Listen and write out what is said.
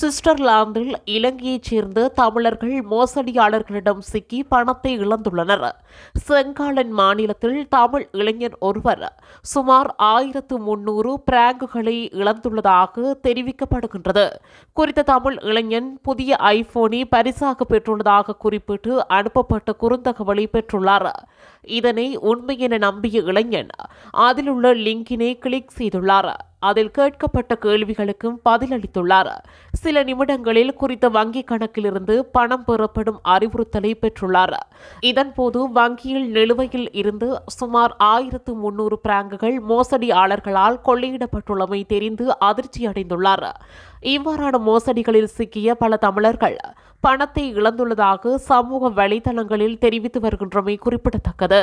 சுவிட்சர்லாந்தில் இலங்கையைச் சேர்ந்த தமிழர்கள் மோசடியாளர்களிடம் சிக்கி பணத்தை இழந்துள்ளனர். செங்காலன் மாநிலத்தில் தமிழ் இளைஞர் ஒருவர் சுமார் ஆயிரத்து முன்னூறு பிராங்குகளை இழந்துள்ளதாக தெரிவிக்கப்படுகின்றது. குறித்த தமிழ் இளைஞன் புதிய ஐபோனை பரிசாக பெற்றுள்ளதாக குறிப்பிட்டு அனுப்பப்பட்ட குறுந்தகவலை பெற்றுள்ளார். இதனை உண்மை என நம்பிய இளைஞன் அதிலுள்ள லிங்கினை கிளிக் செய்துள்ளார். அதில் கேட்கப்பட்ட கேள்விகளுக்கும் பதிலளித்துள்ளார். சில நிமிடங்களில் குறித்த வங்கி கணக்கிலிருந்து பணம் பெறப்படும் அறிவுறுத்தலை பெற்றுள்ளார். இதன்போது வங்கியில் நிலுவையில் இருந்து சுமார் ஆயிரத்து முன்னூறு பிராங்குகள் மோசடியாளர்களால் கொள்ளையிடப்பட்டுள்ளமை தெரிந்து அதிர்ச்சியடைந்துள்ளார். இவ்வாறான மோசடிகளில் சிக்கிய பல தமிழர்கள் பணத்தை இழந்துள்ளதாக சமூக வலைதளங்களில் தெரிவித்து வருகின்றமை குறிப்பிடத்தக்கது.